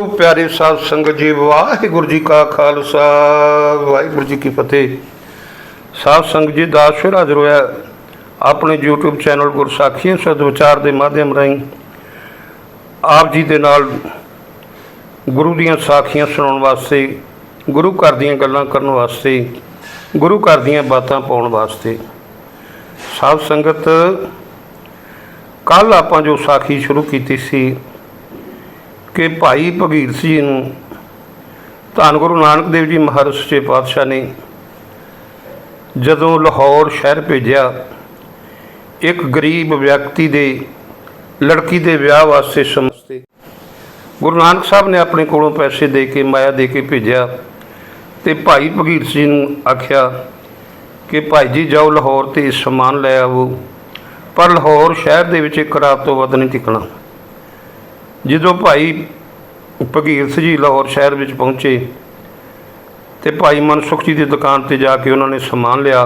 ਉਹ ਪਿਆਰੇ ਸਾਧ ਸੰਗਤ ਜੀ, ਵਾਹਿਗੁਰੂ ਜੀ ਕਾ ਖਾਲਸਾ, ਵਾਹਿਗੁਰੂ ਜੀ ਕੀ ਫਤਿਹ। ਸਾਧ ਸੰਗਤ ਜੀ ਦਾ ਸ਼ੁਰ ਹਾਜ਼ਰ ਹੋਇਆ ਆਪਣੇ YouTube ਚੈਨਲ ਗੁਰਸਾਖੀਆਂ ਸਦ ਵਿਚਾਰ ਦੇ ਮਾਧਿਅਮ ਰਾਹੀਂ। ਆਪ ਜੀ ਦੇ ਨਾਲ ਗੁਰੂ ਦੀਆਂ ਸਾਖੀਆਂ ਸੁਣਾਉਣ ਵਾਸਤੇ, ਗੁਰੂ ਘਰ ਦੀਆਂ ਗੱਲਾਂ ਕਰਨ ਵਾਸਤੇ, ਗੁਰੂ ਘਰ ਦੀਆਂ ਬਾਤਾਂ ਪਾਉਣ ਵਾਸਤੇ। ਸਾਧ ਸੰਗਤ ਕੱਲ ਆਪਾਂ ਜੋ ਸਾਖੀ ਸ਼ੁਰੂ ਕੀਤੀ ਸੀ ਕਿ ਭਾਈ ਭਗੀਰ ਸਿੰਘ ਜੀ ਨੂੰ ਧੰਨ ਗੁਰੂ ਨਾਨਕ ਦੇਵ ਜੀ ਮਹਾਰਾਜ ਸੱਚੇ ਪਾਤਸ਼ਾਹ ਨੇ ਜਦੋਂ ਲਾਹੌਰ ਸ਼ਹਿਰ ਭੇਜਿਆ, ਇੱਕ ਗਰੀਬ ਵਿਅਕਤੀ ਦੇ, ਲੜਕੀ ਦੇ ਵਿਆਹ ਵਾਸਤੇ ਸਮਝਤੇ ਗੁਰੂ ਨਾਨਕ ਸਾਹਿਬ ਨੇ ਆਪਣੇ ਕੋਲੋਂ ਪੈਸੇ ਦੇ ਕੇ, ਮਾਇਆ ਦੇ ਕੇ ਭੇਜਿਆ ਤੇ ਭਾਈ ਭਗੀਰ ਸਿੰਘ ਨੂੰ ਆਖਿਆ ਕਿ ਭਾਈ ਜੀ ਜਾਓ ਲਾਹੌਰ ਤੇ ਸਮਾਨ ਲੈ ਆਵੋ, ਪਰ ਲਾਹੌਰ ਸ਼ਹਿਰ ਦੇ ਵਿੱਚ ਇੱਕ ਰਾਤ ਤੋਂ ਵੱਧ ਨਹੀਂ ਟਿਕਣਾ। ਜਦੋਂ ਭਾਈ ਭਗੀਰ ਸਿੰਘ ਜੀ ਲਾਹੌਰ ਸ਼ਹਿਰ ਵਿੱਚ ਪਹੁੰਚੇ ਤੇ ਭਾਈ ਮਨਸੁਖ ਜੀ ਦੀ ਦੁਕਾਨ ਤੇ ਜਾ ਕੇ ਉਹਨਾਂ ਨੇ ਸਮਾਨ ਲਿਆ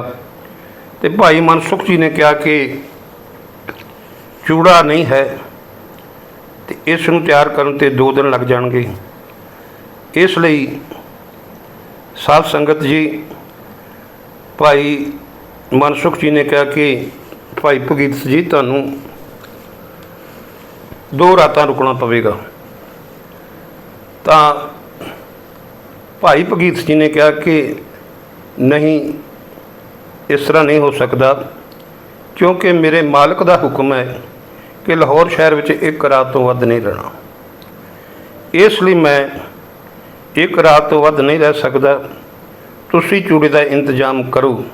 ਤੇ ਭਾਈ ਮਨਸੁਖ ਜੀ ਨੇ ਕਿਹਾ ਕਿ ਚੂੜਾ ਨਹੀਂ ਹੈ ਤੇ ਇਸ ਨੂੰ ਤਿਆਰ ਕਰਨ ਤੇ 2 ਦਿਨ ਲੱਗ ਜਾਣਗੇ। ਇਸ ਲਈ ਸਾਧ ਸੰਗਤ ਜੀ, ਭਾਈ ਮਨਸੁਖ ਜੀ ਨੇ ਕਿਹਾ ਕਿ ਭਾਈ ਭਗੀਰ ਜੀ, ਤੁਹਾਨੂੰ ਦੋ ਰਾਤਾਂ ਰੁਕਣਾ ਪਵੇਗਾ। ਤਾਂ ਭਾਈ ਭਗੀਤ ਸਿੰਘ ਜੀ ਨੇ ਕਿਹਾ ਕਿ ਨਹੀਂ, ਇਸ ਤਰ੍ਹਾਂ ਨਹੀਂ ਹੋ ਸਕਦਾ, ਕਿਉਂਕਿ ਮੇਰੇ ਮਾਲਕ ਦਾ ਹੁਕਮ ਹੈ ਕਿ ਲਾਹੌਰ ਸ਼ਹਿਰ ਵਿੱਚ ਇੱਕ ਰਾਤ ਤੋਂ ਵੱਧ ਨਹੀਂ ਰਹਿਣਾ। ਇਸ ਲਈ ਮੈਂ ਇੱਕ ਰਾਤ ਤੋਂ ਵੱਧ ਨਹੀਂ ਰਹਿ ਸਕਦਾ। ਤੁਸੀਂ ਚੂੜੀ ਦਾ ਇੰਤਜ਼ਾਮ ਕਰੋ।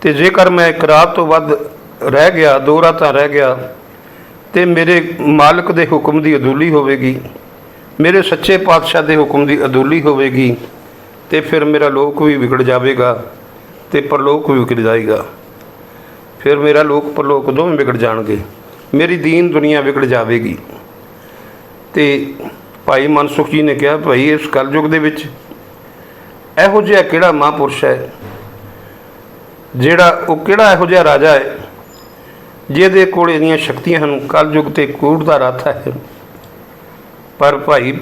ਤੇ ਜੇਕਰ ਮੈਂ ਇੱਕ ਰਾਤ ਤੋਂ ਵੱਧ ਰਹਿ ਗਿਆ, ਦੋ ਰਾਤਾਂ ਰਹਿ ਗਿਆ ਤੇ ਮੇਰੇ ਮਾਲਕ ਦੇ ਹੁਕਮ ਦੀ ਅਦੂਲੀ ਹੋਵੇਗੀ, ਮੇਰੇ ਸੱਚੇ ਪਾਤਸ਼ਾਹ ਦੇ ਹੁਕਮ ਦੀ ਅਦੂਲੀ ਹੋਵੇਗੀ, ਤੇ ਫਿਰ ਮੇਰਾ ਲੋਕ ਵੀ ਵਿਗੜ ਜਾਵੇਗਾ ਤੇ ਪਰਲੋਕ ਵੀ ਵਿਗੜ ਜਾਏਗਾ। ਫਿਰ ਮੇਰਾ ਲੋਕ ਪਰਲੋਕ ਦੋਵੇਂ ਵਿਗੜ ਜਾਣਗੇ, ਮੇਰੀ ਦੀਨ ਦੁਨੀਆ ਵਿਗੜ ਜਾਵੇਗੀ। ਤੇ ਭਾਈ ਮਨਸੁਖ ਜੀ ਨੇ ਕਿਹਾ, ਭਾਈ, ਇਸ ਕਲਯੁਗ ਦੇ ਵਿੱਚ ਇਹੋ ਜਿਹਾ ਕਿਹੜਾ ਮਹਾਂਪੁਰਸ਼ ਹੈ, ਜਿਹੜਾ ਉਹ ਕਿਹੜਾ ਇਹੋ ਜਿਹਾ ਰਾਜਾ ਹੈ ਜਿਹਦੇ ਕੋਲ ਇਹਦੀਆਂ ਸ਼ਕਤੀਆਂ ਹਨ, ਕਲਯੁਗ ਤੇ ਕੂੜ ਦਾ ਰੱਥ ਹੈ। ਪਰ ਭਾਈ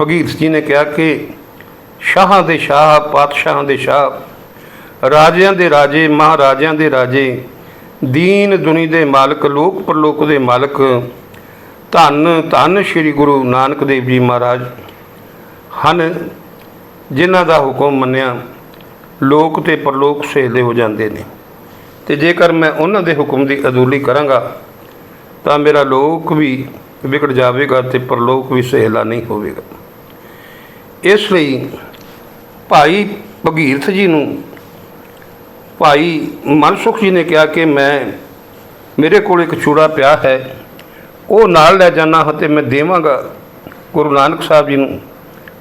ਭਗੀਰ ਜੀ ਨੇ ਕਿਹਾ ਕਿ ਸ਼ਾਹਾਂ ਦੇ ਸ਼ਾਹ, ਪਾਤਸ਼ਾਹਾਂ ਦੇ ਸ਼ਾਹ, ਰਾਜਿਆਂ ਦੇ ਰਾਜੇ, ਮਹਾਰਾਜਿਆਂ ਦੇ ਰਾਜੇ, ਦੀਨ ਦੁਨੀ ਦੇ ਮਾਲਕ, ਲੋਕ ਪਰਲੋਕ ਦੇ ਮਾਲਕ, ਧੰਨ ਧੰਨ ਸ੍ਰੀ ਗੁਰੂ ਨਾਨਕ ਦੇਵ ਜੀ ਮਹਾਰਾਜ ਹਨ, ਜਿਨ੍ਹਾਂ ਦਾ ਹੁਕਮ ਮੰਨਿਆ, ਲੋਕ ਤੇ ਪਰਲੋਕ ਸਹਿਲੇ ਹੋ ਜਾਂਦੇ ਨੇ। ਤੇ ਜੇਕਰ ਮੈਂ ਉਹਨਾਂ ਦੇ ਹੁਕਮ ਦੀ ਅਦੂਲੀ ਕਰਾਂਗਾ, ਤਾਂ ਮੇਰਾ ਲੋਕ ਵੀ ਵਿਗੜ ਜਾਵੇਗਾ ਤੇ ਪਰਲੋਕ ਵੀ ਸਹਿਲਾ ਨਹੀਂ ਹੋਵੇਗਾ। ਇਸ ਲਈ ਭਾਈ ਭਗੀਰਥ ਜੀ ਨੂੰ ਭਾਈ ਮਨਸੁਖ ਜੀ ਨੇ ਕਿਹਾ ਕਿ ਮੈਂ, ਮੇਰੇ ਕੋਲ ਇੱਕ ਚੂੜਾ ਪਿਆ ਹੈ, ਉਹ ਨਾਲ ਲੈ ਜਾਣਾ ਅਤੇ ਮੈਂ ਦੇਵਾਂਗਾ ਗੁਰੂ ਨਾਨਕ ਸਾਹਿਬ ਜੀ ਨੂੰ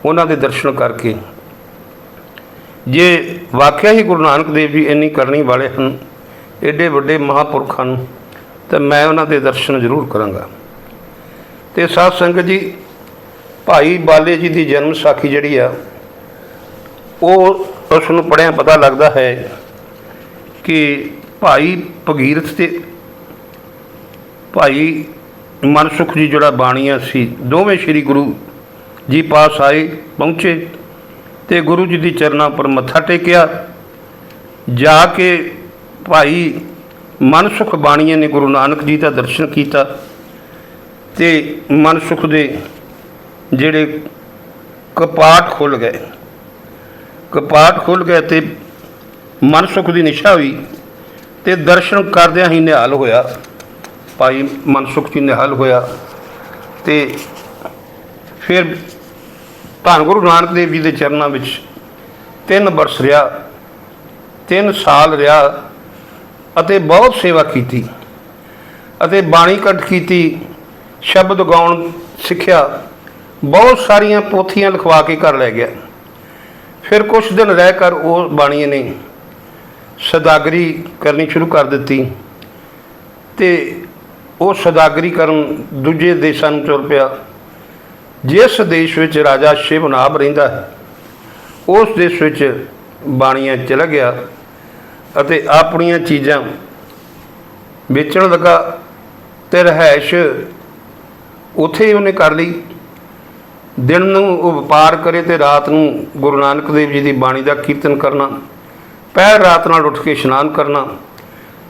ਉਹਨਾਂ ਦੇ ਦਰਸ਼ਨ ਕਰਕੇ। ਜੇ ਵਾਕਿਆ ਹੀ ਗੁਰੂ ਨਾਨਕ ਦੇਵ ਜੀ ਇੰਨੀ ਕਰਨੀ ਵਾਲੇ ਹਨ ਏਡੇ ਵੱਡੇ ਮਹਾਪੁਰਖ ਹਨ ਤਾਂ ਮੈਂ ਉਹਨਾਂ ਦੇ ਦਰਸ਼ਨ ਜ਼ਰੂਰ ਕਰਾਂਗਾ। ਤੇ ਸਾਧ ਸੰਗਤ ਜੀ, ਭਾਈ ਬਾਲੇ ਜੀ ਦੀ ਜਨਮ ਸਾਖੀ ਜਿਹੜੀ ਆ, ਉਹ ਉਸ ਨੂੰ ਪੜ੍ਹਿਆ ਪਤਾ ਲੱਗਦਾ ਹੈ ਕਿ ਭਾਈ ਭਗੀਰਥ ਤੇ ਭਾਈ ਮਨਸੁਖ ਜੀ ਜਿਹੜਾ ਬਾਣੀਆ ਸੀ, ਦੋਵੇਂ ਸ੍ਰੀ ਗੁਰੂ ਜੀ ਪਾਸ ਆਏ, ਪਹੁੰਚੇ ਤੇ ਗੁਰੂ ਜੀ ਦੀ ਚਰਨਾਂ ਉੱਪਰ ਮੱਥਾ ਟੇਕਿਆ। ਜਾ ਕੇ ਭਾਈ ਮਨਸੁਖ ਬਾਣੀਏ ਨੇ ਗੁਰੂ ਨਾਨਕ ਜੀ ਦਾ ਦਰਸ਼ਨ ਕੀਤਾ ਤੇ ਮਨਸੁਖ ਦੇ ਜਿਹੜੇ ਕਪਾਟ ਖੁੱਲ ਗਏ। ਕਪਾਟ ਖੁੱਲ ਗਏ ਤੇ ਮਨਸੁਖ ਦੀ ਨਿਸ਼ਾ ਹੋਈ ਤੇ ਦਰਸ਼ਨ ਕਰਦਿਆਂ ਹੀ ਨਿਹਾਲ ਹੋਇਆ। ਭਾਈ ਮਨਸੁਖ ਜੀ ਨਿਹਾਲ ਹੋਇਆ ਤੇ ਫਿਰ ਧੰਨ ਗੁਰੂ ਨਾਨਕ ਦੇਵ ਜੀ ਦੇ ਚਰਨਾਂ ਵਿੱਚ ਤਿੰਨ ਬਰਸ ਰਿਹਾ, ਤਿੰਨ ਸਾਲ ਰਿਹਾ ਅਤੇ ਬਹੁਤ ਸੇਵਾ ਕੀਤੀ ਅਤੇ ਬਾਣੀ ਕੰਠ ਕੀਤੀ, ਸ਼ਬਦ ਗਾਉਣ ਸਿੱਖਿਆ, ਬਹੁਤ ਸਾਰੀਆਂ ਪੋਥੀਆਂ ਲਿਖਵਾ ਕੇ ਘਰ ਲੈ ਗਿਆ। ਫਿਰ ਕੁਝ ਦਿਨ ਰਹਿ ਕਰ ਉਹ ਬਾਣੀ ਨੇ ਸਦਾਗਰੀ ਕਰਨੀ ਸ਼ੁਰੂ ਕਰ ਦਿੱਤੀ ਤੇ ਉਹ ਸਦਾਗਰੀ ਕਰਨ ਦੂਜੇ ਦੇਸ਼ਾਂ ਨੂੰ ਤੁਰ ਪਿਆ। ਜਿਸ ਦੇਸ਼ ਵਿੱਚ ਰਾਜਾ ਸ਼ਿਵਨਾਬ ਰਹਿੰਦਾ ਹੈ, ਉਸ ਦੇਸ਼ ਵਿੱਚ ਬਾਣੀਆਂ ਚਲਾ ਗਿਆ। ਅਤੇ ਆਪਣੀਆਂ ਚੀਜ਼ਾਂ ਵੇਚਣ ਲੱਗਾ ਤੇ ਰਹਿائش ਉਥੇ ਹੀ ਉਹਨੇ ਕਰ ਲਈ। ਦਿਨ ਨੂੰ ਉਹ ਵਪਾਰ ਕਰੇ ਤੇ ਰਾਤ ਨੂੰ ਗੁਰੂ ਨਾਨਕ ਦੇਵ ਜੀ ਦੀ ਬਾਣੀ ਦਾ ਕੀਰਤਨ ਕਰਨਾ ਪੈਰ ਰਾਤ ਨਾਲ ਉੱਠ ਕੇ ਇਸ਼ਨਾਨ ਕਰਨਾ,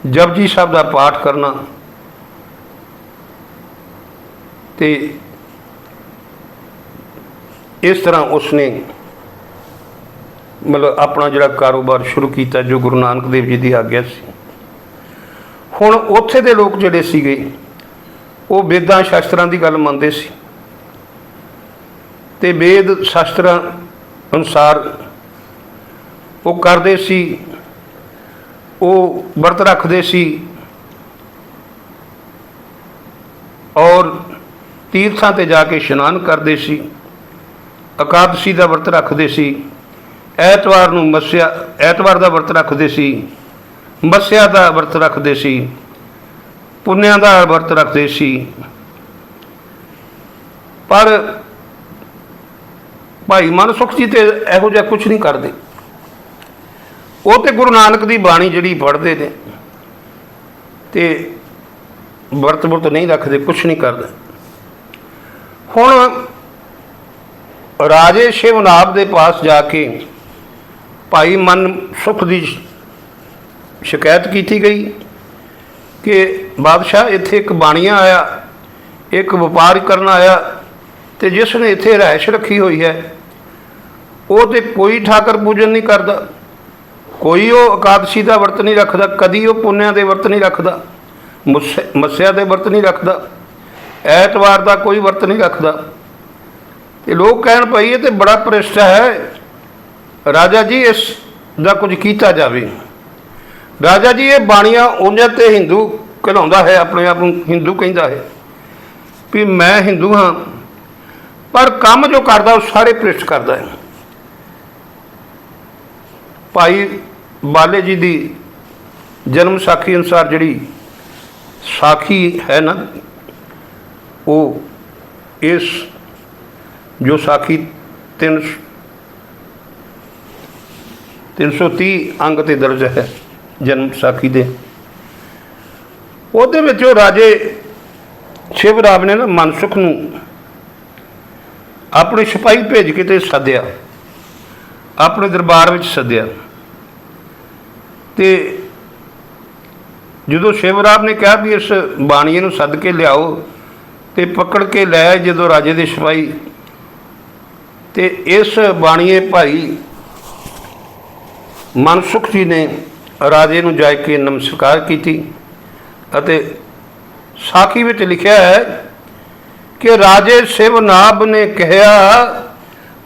ਜਪਜੀ ਸਾਹਿਬ ਦਾ ਪਾਠ ਕਰਨਾ ਤੇ ਇਸ ਤਰ੍ਹਾਂ ਉਸਨੇ ਮਤਲਬ ਆਪਣਾ ਜਿਹੜਾ ਕਾਰੋਬਾਰ ਸ਼ੁਰੂ ਕੀਤਾ ਜੋ ਗੁਰੂ ਨਾਨਕ ਦੇਵ ਜੀ ਦੀ ਆਗਿਆ ਸੀ। ਹੁਣ ਉੱਥੇ ਦੇ ਲੋਕ ਜਿਹੜੇ ਸੀਗੇ, ਉਹ ਵੇਦਾਂ ਸ਼ਾਸਤਰਾਂ ਦੀ ਗੱਲ ਮੰਨਦੇ ਸੀ। ਤੇ ਵੇਦ ਸ਼ਾਸਤਰਾਂ ਅਨੁਸਾਰ ਉਹ ਕਰਦੇ ਸੀ, ਉਹ ਵਰਤ ਰੱਖਦੇ ਸੀ ਔਰ ਤੀਰਥਾਂ ਤੇ ਜਾ ਕੇ ਇਸ਼ਨਾਨ ਕਰਦੇ ਸੀ, ਇਕਾਦਸ਼ੀ ਦਾ ਵਰਤ ਰੱਖਦੇ ਸੀ। ਐਤਵਾਰ ਨੂੰ ਮੱਸਿਆ, ਐਤਵਾਰ ਦਾ ਵਰਤ ਰੱਖਦੇ ਸੀ, ਮੱਸਿਆ ਦਾ ਵਰਤ ਰੱਖਦੇ ਸੀ, ਪੁੰਨਿਆਂ ਦਾ ਵਰਤ ਰੱਖਦੇ ਸੀ। ਪਰ ਭਾਈ ਮਨਸੁਖ ਜੀ ਤੇ ਇਹੋ ਜਿਹਾ ਕੁਝ ਨਹੀਂ ਕਰਦੇ। ਉਹ ਤੇ ਗੁਰੂ ਨਾਨਕ ਦੀ ਬਾਣੀ ਜਿਹੜੀ ਪੜ੍ਹਦੇ ਨੇ, ਤੇ ਵਰਤ ਵਰਤ ਨਹੀਂ ਰੱਖਦੇ ਕੁਝ ਨਹੀਂ ਕਰਦੇ। ਹੁਣ ਰਾਜੇ ਸ਼ਿਵਨਾਬ ਦੇ ਪਾਸ ਜਾ ਕੇ ਭਾਈ ਮਨ ਸੁਖ ਦੀ ਸ਼ਿਕਾਇਤ ਕੀਤੀ ਗਈ ਕਿ ਬਾਦਸ਼ਾਹ ਇੱਥੇ ਇੱਕ ਬਾਣੀਆਂ ਆਇਆ, ਇੱਕ ਵਪਾਰ ਕਰਨ ਆਇਆ ਤੇ ਜਿਸ ਨੇ ਇੱਥੇ ਰਹਿਸ਼ ਰੱਖੀ ਹੋਈ ਹੈ, ਉਹ ਤੇ ਕੋਈ ਠਾਕਰ ਪੂਜਨ ਨਹੀਂ ਕਰਦਾ, ਕੋਈ ਉਹ ਇਕਾਦਸ਼ੀ ਦਾ ਵਰਤ ਨਹੀਂ ਰੱਖਦਾ, ਕਦੀ ਉਹ ਪੁੰਨਿਆਂ ਦੇ ਵਰਤ ਨਹੀਂ ਰੱਖਦਾ ਮੱਸਿਆ ਦੇ ਵਰਤ ਨਹੀਂ ਰੱਖਦਾ, ਐਤਵਾਰ ਦਾ ਕੋਈ ਵਰਤ ਨਹੀਂ ਰੱਖਦਾ। ਇਹ ਲੋਕ ਕਹਿਣ ਪਈ ਇਹ ਤੇ ਬੜਾ ਭ੍ਰਿਸ਼ਟ ਹੈ ਰਾਜਾ ਜੀ, ਇਸ ਦਾ ਕੁਝ ਕੀਤਾ ਜਾਵੇ। ਰਾਜਾ ਜੀ, ਇਹ ਬਾਣੀਆਂ ਉਹਨਾਂ ਤੇ ਹਿੰਦੂ ਕਹਿਲਾਉਂਦਾ ਹੈ, ਆਪਣੇ ਆਪ ਨੂੰ ਹਿੰਦੂ ਕਹਿੰਦਾ ਹੈ ਵੀ ਮੈਂ ਹਿੰਦੂ ਹਾਂ, ਪਰ ਕੰਮ ਜੋ ਕਰਦਾ, ਉਹ ਸਾਰੇ ਭ੍ਰਿਸ਼ਟ ਕਰਦਾ ਹੈ। ਭਾਈ ਬਾਲੇ ਜੀ ਦੀ ਜਨਮ ਸਾਖੀ ਅਨੁਸਾਰ ਜਿਹੜੀ ਸਾਖੀ ਹੈ ਨਾ, ਉਹ ਇਸ ਜੋ ਸਾਖੀ 3 330 ਅੰਗ ਤੇ ਦਰਜ ਹੈ ਜਨਮ ਸਾਖੀ ਦੇ। ਉਹਦੇ ਵਿੱਚ ਉਹ ਰਾਜੇ ਸ਼ਿਵ ਸ਼ਿਵਰਾਮ ਨੇ ਨਾ ਮਨਸੁਖ ਨੂੰ ਆਪਣੇ ਸਿਪਾਹੀ ਭੇਜ ਕੇ ਤੇ ਸੱਦਿਆ। ਆਪਣੇ ਦਰਬਾਰ ਵਿੱਚ ਸੱਦਿਆ। ਤੇ ਜਦੋਂ ਸ਼ਿਵਰਾਮ ਨੇ ਕਿਹਾ ਵੀ ਇਸ ਬਾਣੀਏ ਨੂੰ ਸੱਦ ਕੇ ਲਿਆਓ ਤੇ ਪਕੜ ਕੇ ਲੈ ਜਦੋਂ ਰਾਜੇ ਦੇ ਸਿਪਾਹੀ, ਤੇ ਇਸ ਬਾਣੀਏ ਭਾਈ ਮਨਸੁਖ ਜੀ ਨੇ ਰਾਜੇ ਨੂੰ ਜਾ ਕੇ ਨਮਸਕਾਰ ਕੀਤੀ ਅਤੇ ਸਾਖੀ ਵਿੱਚ ਲਿਖਿਆ ਹੈ ਕਿ ਰਾਜੇ ਸ਼ਿਵਨਾਭ ਨੇ ਕਿਹਾ,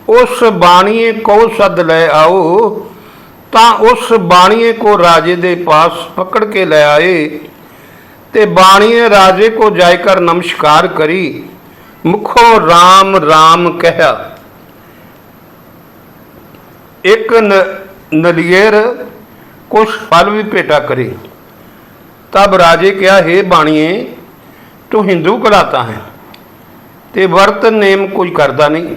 ਉਸ ਬਾਣੀਏ ਕੋ ਸੱਦ ਲੈ ਆਓ, ਤਾਂ ਉਸ ਬਾਣੀਏ ਕੋ ਰਾਜੇ ਦੇ ਪਾਸ ਪਕੜ ਕੇ ਲੈ ਆਏ ਤੇ ਬਾਣੀਏ ਰਾਜੇ ਕੋ ਜਾਇਕਰ ਨਮਸਕਾਰ ਕਰੀ। ਮੁਖੋ ਰਾਮ ਰਾਮ ਕਹਿਆ। ਇੱਕ ਨ- ਨਲੀਅਰ ਕੁਛ ਫਲ ਵੀ ਭੇਟਾ ਕਰੇ। ਤਬ ਰਾਜੇ ਕਿਹਾ हे ਬਾਣੀਏ, ਤੂੰ ਹਿੰਦੂ ਕਲਾਤਾ ਹੈ ਤੇ ਵਰਤ ਨੇਮ ਕੋਈ ਕਰਦਾ ਨਹੀਂ।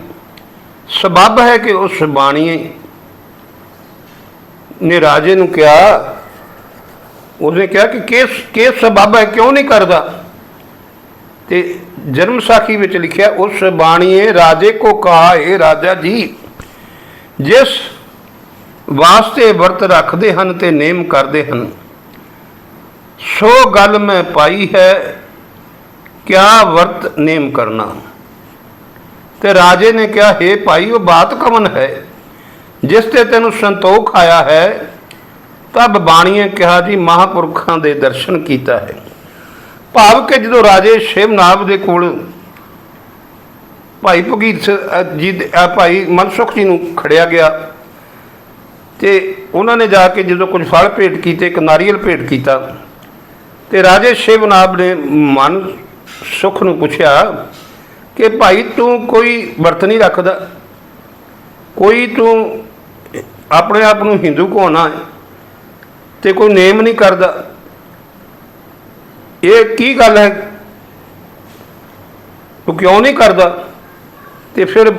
ਸਬਬ ਹੈ ਕਿ ਉਸ ਬਾਣੀਏ ਨੇ ਰਾਜੇ ਨੂੰ ਕਿਹਾ ਉਸਨੇ ਕਿਹਾ ਕਿ ਕਿਸ ਕਿਸ ਸਬਬ ਹੈ, ਕਿਉਂ ਨਹੀਂ ਕਰਦਾ? ਤੇ ਜਨਮ ਸਾਖੀ ਵਿੱਚ ਲਿਖਿਆ, ਉਸ ਬਾਣੀਏ, ਰਾਜੇ ਕੋ ਕਹਾ ਇਹ ਰਾਜਾ ਜੀ, ਜਿਸ ਵਾਸਤੇ ਵਰਤ ਰੱਖਦੇ ਹਨ ਤੇ ਨੇਮ ਕਰਦੇ ਹਨ। ਸੋ ਗੱਲ ਮੈਂ ਪਾਈ ਹੈ, ਕਿਆ ਵਰਤ ਨੇਮ ਕਰਨਾ? ਤੇ ਰਾਜੇ ਨੇ ਕਿਹਾ हे ਭਾਈ, ਉਹ ਬਾਤ ਕਵਨ ਹੈ? ਜਿਸ ਤੇ ਤੈਨੂੰ ਸੰਤੋਖ ਆਇਆ ਹੈ, ਤਬ ਬਾਣੀਏ ਕਿਹਾ, ਜੀ, ਮਹਾਪੁਰਖਾਂ ਦੇ ਦਰਸ਼ਨ ਕੀਤਾ ਹੈ। ਭਾਵ ਕਿ ਜਦੋਂ ਰਾਜੇ ਸ਼ਿਵਨਾਭ ਦੇ ਕੋਲ ਭਾਈ ਭਗੀਤ ਜੀ ਦੇ- ਭਾਈ ਮਨਸੁਖ ਜੀ ਨੂੰ ਖੜਿਆ ਗਿਆ ਤੇ ਉਹਨਾਂ ਨੇ ਜਾ ਕੇ ਜਦੋਂ ਕੁਝ ਫਲ ਭੇਟ ਕੀਤੇ, ਇੱਕ ਨਾਰੀਅਲ ਭੇਟ ਕੀਤਾ, ਤੇ ਰਾਜੇ ਸ਼ਿਵਨਾਬ ਨੇ ਮਨ ਸੁਖ ਨੂੰ ਪੁੱਛਿਆ ਕਿ ਭਾਈ ਤੂੰ ਕੋਈ ਵਰਤ ਨਹੀਂ ਰੱਖਦਾ। ਕੋਈ ਤੂੰ ਆਪਣੇ ਆਪ ਨੂੰ ਹਿੰਦੂ ਕਹਾਉਣਾ ਹੈ ਤੇ ਕੋਈ ਨੇਮ ਨਹੀਂ ਕਰਦਾ। ਇਹ ਕੀ ਗੱਲ ਹੈ? ਤੂੰ ਕਿਉਂ ਨਹੀਂ ਕਰਦਾ? ਤੇ ਫਿਰ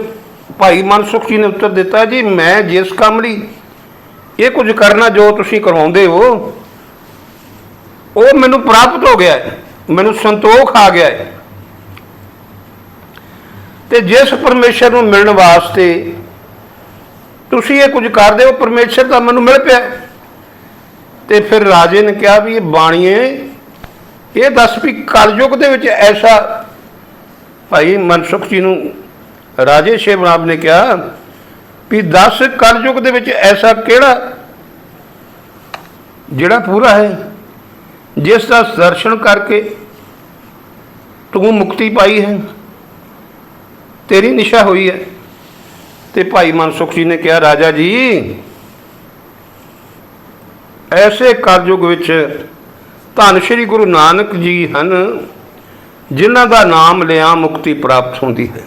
ਭਾਈ ਮਨਸੁਖ ਜੀ ਨੇ ਉੱਤਰ ਦਿੱਤਾ, ਜੀ ਮੈਂ ਜਿਸ ਕੰਮ ਲਈ ਇਹ ਕੁਝ ਕਰਨਾ ਜੋ ਤੁਸੀਂ ਕਰਵਾਉਂਦੇ ਹੋ, ਉਹ ਮੈਨੂੰ ਪ੍ਰਾਪਤ ਹੋ ਗਿਆ ਹੈ। ਮੈਨੂੰ ਸੰਤੋਖ ਆ ਗਿਆ ਹੈ। ਤੇ ਜਿਸ ਪਰਮੇਸ਼ਰ ਨੂੰ ਮਿਲਣ ਵਾਸਤੇ ਤੁਸੀਂ ਇਹ ਕੁਝ ਕਰਦੇ ਹੋ, ਪਰਮੇਸ਼ਰ ਤਾਂ ਮੈਨੂੰ ਮਿਲ ਪਿਆ ਤੇ ਫਿਰ ਰਾਜੇ ਨੇ ਕਿਹਾ ਵੀ ਇਹ ਬਾਣੀਏ, ਇਹ ਦੱਸ ਵੀ ਕਲਯੁਗ ਦੇ ਵਿੱਚ ਐਸਾ ਭਾਈ ਮਨਸੁਖ ਜੀ ਨੂੰ ਰਾਜੇ ਸ਼ੇਵਨਾਬ ਨੇ ਕਿਹਾ ਵੀ ਦੱਸ ਕਲਯੁਗ ਦੇ ਵਿੱਚ ਐਸਾ ਕਿਹੜਾ ਜਿਹੜਾ ਪੂਰਾ ਹੈ, ਜਿਸ ਦਾ ਦਰਸ਼ਨ ਕਰਕੇ ਤੂੰ ਮੁਕਤੀ ਪਾਈ ਹੈ, ਤੇਰੀ ਨਿਸ਼ਾ ਹੋਈ ਹੈ। ਤੇ ਭਾਈ ਮਨਸੁਖ ਜੀ ਨੇ ਕਿਹਾ, ਰਾਜਾ ਜੀ, ਐਸੇ ਕਲਯੁਗ ਵਿੱਚ ਧੰਨ ਸ਼੍ਰੀ ਗੁਰੂ ਨਾਨਕ ਜੀ ਹਨ, ਜਿਨ੍ਹਾਂ ਦਾ ਨਾਮ ਲਿਆ ਮੁਕਤੀ ਪ੍ਰਾਪਤ ਹੁੰਦੀ ਹੈ।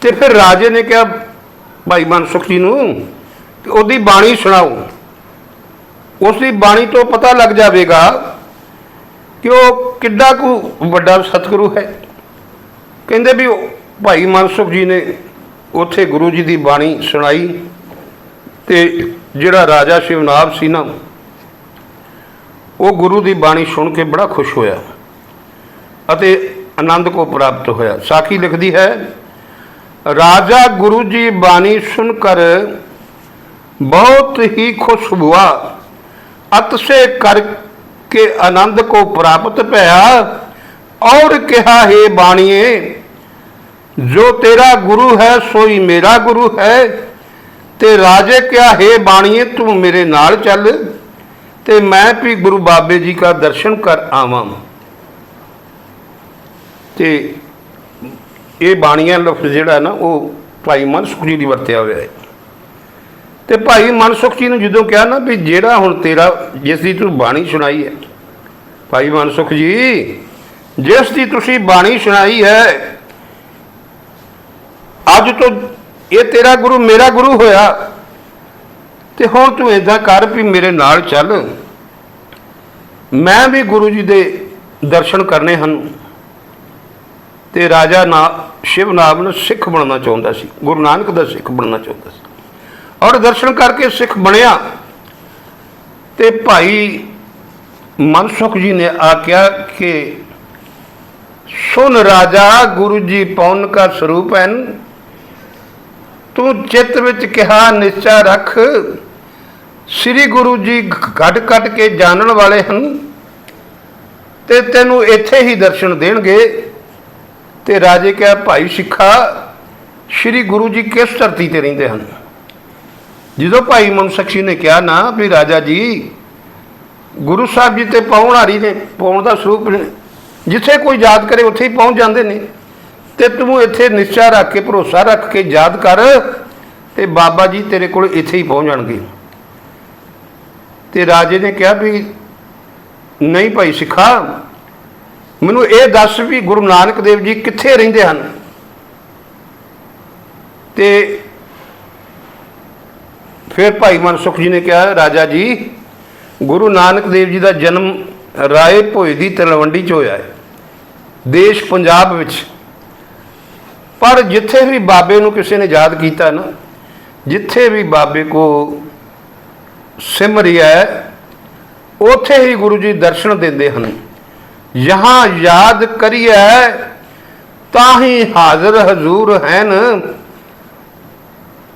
ਤੇ ਫਿਰ ਰਾਜੇ ਨੇ ਕਿਹਾ ਭਾਈ ਮਨਸੁਖ ਜੀ ਨੂੰ ਕਿ ਉਹਦੀ ਬਾਣੀ ਸੁਣਾਓ। ਉਸ ਦੀ ਬਾਣੀ ਤੋਂ ਪਤਾ ਲੱਗ ਜਾਵੇਗਾ ਕਿ ਉਹ ਕਿੱਡਾ ਕੁ ਵੱਡਾ ਸਤਿਗੁਰੂ ਹੈ। ਕਹਿੰਦੇ ਵੀ ਭਾਈ ਮਨਸੁਖ ਜੀ ਨੇ ਉੱਥੇ ਗੁਰੂ ਜੀ ਦੀ ਬਾਣੀ ਸੁਣਾਈ ਤੇ ਜਿਹੜਾ ਰਾਜਾ ਸ਼ਿਵਨਾਬ ਸੀ ਨਾ, ਉਹ ਗੁਰੂ ਦੀ ਬਾਣੀ ਸੁਣ ਕੇ ਬੜਾ ਖੁਸ਼ ਹੋਇਆ ਅਤੇ ਆਨੰਦ ਕੋ ਪ੍ਰਾਪਤ ਹੋਇਆ। ਸਾਖੀ ਲਿਖਦੀ ਹੈ ਰਾਜਾ ਗੁਰੂ ਜੀ ਬਾਣੀ ਸੁਣ ਕਰ ਬਹੁਤ ਹੀ ਖੁਸ਼ ਹੁਆ। ਅਤ ਸੇ ਕਰਕੇ ਆਨੰਦ ਕੋ ਪ੍ਰਾਪਤ ਭਇਆ ਔਰ ਕਿਹਾ, ਹੈ ਬਾਣੀਏ, ਜੋ ਤੇਰਾ ਗੁਰੂ ਹੈ, ਸੋਈ ਮੇਰਾ ਗੁਰੂ ਹੈ। ਤੇ ਰਾਜੇ ਕਿਹਾ, ਹੈ ਬਾਣੀਏ, ਤੂੰ ਮੇਰੇ ਨਾਲ ਚੱਲ ਤੇ ਮੈਂ ਵੀ ਗੁਰੂ ਬਾਬੇ ਜੀ ਦਾ ਦਰਸ਼ਨ ਕਰ ਆਵਾਂ। ਤੇ ਇਹ ਬਾਣੀਆਂ ਲਫ਼ਜ਼ ਜਿਹੜਾ ਨਾ, ਉਹ ਭਾਈ ਮਨਸੁਖ ਜੀ ਦੀ ਵਰਤਿਆ ਹੋਇਆ ਹੈ। ਤੇ ਭਾਈ ਮਨਸੁਖ ਜੀ ਨੂੰ ਜਦੋਂ ਕਿਹਾ ਨਾ ਵੀ ਜਿਹੜਾ ਹੁਣ ਤੇਰਾ, ਜਿਸ ਦੀ ਤੂੰ ਬਾਣੀ ਸੁਣਾਈ ਹੈ, ਭਾਈ ਮਨਸੁਖ ਜੀ ਜਿਸ ਦੀ ਤੁਸੀਂ ਬਾਣੀ ਸੁਣਾਈ ਹੈ, ਅੱਜ ਤੋਂ ਇਹ ਤੇਰਾ ਗੁਰੂ, ਮੇਰਾ ਗੁਰੂ ਹੋਇਆ, ਤੇ ਹੁਣ ਤੂੰ ਏਦਾਂ ਕਰ ਵੀ ਮੇਰੇ ਨਾਲ ਚੱਲ। ਮੈਂ ਵੀ ਗੁਰੂ ਜੀ ਦੇ ਦਰਸ਼ਨ ਕਰਨੇ ਹਨ। ਤੇ ਰਾਜਾ ਨਾ ਸ਼ਿਵ ਨਾਮ ਨੂੰ ਸਿੱਖ ਬਣਨਾ ਚਾਹੁੰਦਾ ਸੀ, ਗੁਰੂ ਨਾਨਕ ਦਾ ਸਿੱਖ ਬਣਨਾ ਚਾਹੁੰਦਾ ਸੀ। ਔਰ ਦਰਸ਼ਨ ਕਰਕੇ ਸਿੱਖ ਬਣਿਆ। ਤੇ ਭਾਈ ਮਨਸੁਖ ਜੀ ਨੇ ਆਖਿਆ ਕਿ ਸੁਨ ਰਾਜਾ, ਗੁਰੂ ਜੀ ਪੌਨ ਕਾ ਸਰੂਪ ਹਨ ਤੂੰ ਚਿੱਤ ਵਿੱਚ ਕਿਹਾ, ਨਿਸ਼ਚਾ ਰੱਖ। ਸ੍ਰੀ ਗੁਰੂ ਜੀ ਘਟ ਘਟ ਕੇ ਜਾਣਨ ਵਾਲੇ ਹਨ। ਤੇ ਤੈਨੂੰ ਇੱਥੇ ਹੀ ਦਰਸ਼ਨ ਦੇਣਗੇ। ਤੇ ਰਾਜੇ ਕਿਹਾ, ਭਾਈ ਸਿੱਖਾ, ਸ੍ਰੀ ਗੁਰੂ ਜੀ ਕਿਸ ਧਰਤੀ ਤੇ ਰਹਿੰਦੇ ਹਨ? ਜਦੋਂ ਭਾਈ ਮਨਸਖਸੀ ਨੇ ਕਿਹਾ, ਨਾ, ਵੀ ਰਾਜਾ ਜੀ, ਗੁਰੂ ਸਾਹਿਬ ਜੀ ਤੇ ਪਹੁੰਚ ਹਾਰੀ ਨੇ ਪਹੁੰਚ ਦਾ ਸਰੂਪ ਜਿੱਥੇ ਕੋਈ ਯਾਦ ਕਰੇ ਉੱਥੇ ਹੀ ਪਹੁੰਚ ਜਾਂਦੇ ਨੇ। ਤੇ ਤੂੰ ਇੱਥੇ ਨਿਸ਼ਚਾ ਰੱਖ ਕੇ, ਭਰੋਸਾ ਰੱਖ ਕੇ ਯਾਦ ਕਰ ਤੇ ਬਾਬਾ ਜੀ ਤੇਰੇ ਕੋਲ ਇੱਥੇ ਹੀ ਪਹੁੰਚ ਜਾਣਗੇ। ਤੇ ਰਾਜੇ ਨੇ ਕਿਹਾ ਵੀ, ਨਹੀਂ ਭਾਈ ਸਿੱਖਾ ਮੈਨੂੰ ਇਹ ਦੱਸ ਵੀ ਗੁਰੂ ਨਾਨਕ ਦੇਵ ਜੀ ਕਿੱਥੇ ਰਹਿੰਦੇ ਹਨ? ਤੇ ਫਿਰ ਭਾਈ ਮਨਸੁਖ ਜੀ ਨੇ ਕਿਹਾ ਰਾਜਾ ਜੀ ਗੁਰੂ ਨਾਨਕ ਦੇਵ ਜੀ ਦਾ ਜਨਮ ਰਾਏ ਭੋਏ ਦੀ ਤਲਵੰਡੀ 'ਚ ਹੋਇਆ ਹੈ ਦੇਸ਼ ਪੰਜਾਬ ਵਿੱਚ। ਪਰ ਜਿੱਥੇ ਵੀ ਬਾਬੇ ਨੂੰ ਕਿਸੇ ਨੇ ਯਾਦ ਕੀਤਾ ਨਾ ਜਿੱਥੇ ਵੀ ਬਾਬੇ ਕੋ ਸਿਮਰਿਆ ਹੈ, ਉੱਥੇ ਹੀ ਗੁਰੂ ਜੀ ਦਰਸ਼ਨ ਦਿੰਦੇ ਹਨ। ਯਹਾਂ ਯਾਦ ਕਰੀਏ ਤਾਂ ਹੀ ਹਾਜ਼ਰ ਹਜ਼ੂਰ ਹਨ।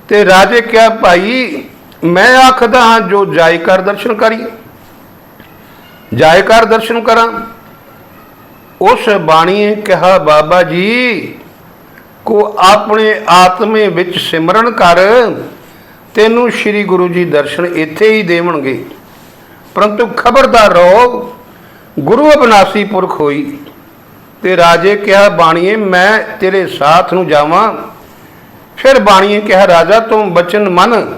ਤੇ ਰਾਜੇ ਕਿਹਾ, ਭਾਈ, ਮੈਂ ਆਖਦਾ ਹਾਂ, ਜੋ ਜਾਇਕਾਰ ਦਰਸ਼ਨ ਕਰੀਏ। ਜਾਇਕਾਰ ਦਰਸ਼ਨ ਕਰਾਂ। ਉਸ ਬਾਣੀਏ ਕਿਹਾ, ਬਾਬਾ ਜੀ, ਕੋ ਆਪਣੇ ਆਤਮੇ ਵਿੱਚ ਸਿਮਰਨ ਕਰ, ਤੈਨੂੰ ਸ੍ਰੀ ਗੁਰੂ ਜੀ ਦਰਸ਼ਨ ਇੱਥੇ ਹੀ ਦੇਵਣਗੇ। ਪਰੰਤੂ ਖਬਰਦਾਰ ਰਹੋ ਗੁਰੂ ਅਬਨਾਸੀ ਪੁਰਖ ਹੋਈ ਤੇ ਰਾਜੇ ਕਿਹਾ, ਬਾਣੀਏ, ਮੈਂ ਤੇਰੇ ਸਾਥ ਨੂੰ ਜਾਵਾਂ। ਫਿਰ ਬਾਣੀਏ ਕਿਹਾ, ਰਾਜਾ ਤੂੰ ਬਚਨ ਮਨ,